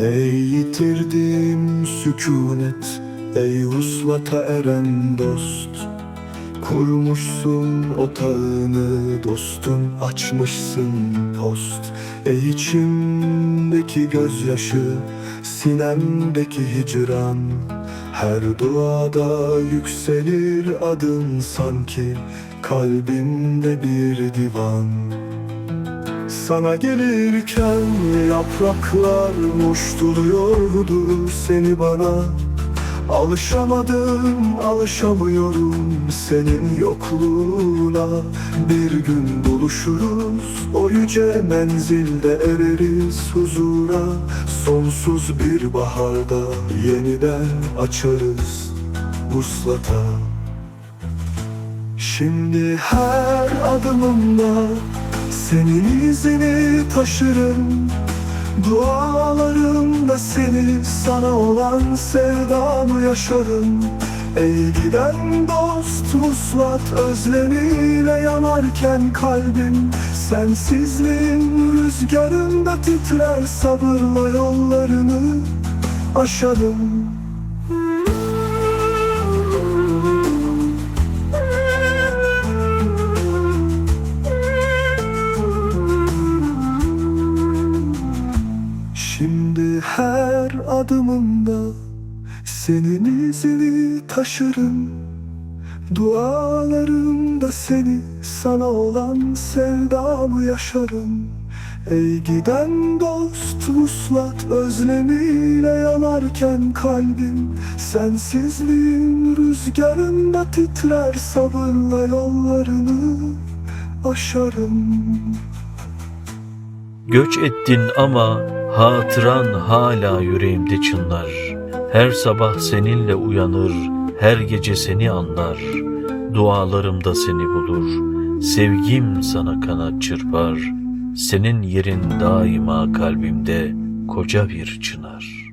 Ey yitirdim sükunet Ey vuslata eren dost. Kurmuşsun otağını dostun Açmışsın post. Ey içimdeki gözyaşı Sinemdeki hicran. Her duada yükselir adın sanki Kalbimde bir divan sana gelirken yapraklar muştuluyordu seni bana. Alışamadım, alışamıyorum senin yokluğuna. Bir gün buluşuruz, o yüce menzilde ereriz huzura. Sonsuz bir baharda yeniden açarız vuslata Şimdi her adımımda senin izini taşırım Dualarımda seni sana olan sevdamı yaşarım. Ey giden dost vuslat özlemiyle yanarken kalbim Sensizliğin rüzgarında titrer sabırla yollarını aşarım Şimdi her adımımda senin izini taşırım. Dualarımda seni sana olan sevdamı yaşarım. Ey giden dost vuslat özlemiyle yanarken kalbim. Sensizliğin rüzgarında titrer sabırla yollarını aşarım. Göç ettin ama hatıran hala yüreğimde çınlar. Her sabah seninle uyanır, her gece seni anlar. Dualarımda seni bulur, sevgim sana kanat çırpar. Senin yerin daima kalbimde koca bir çınar.''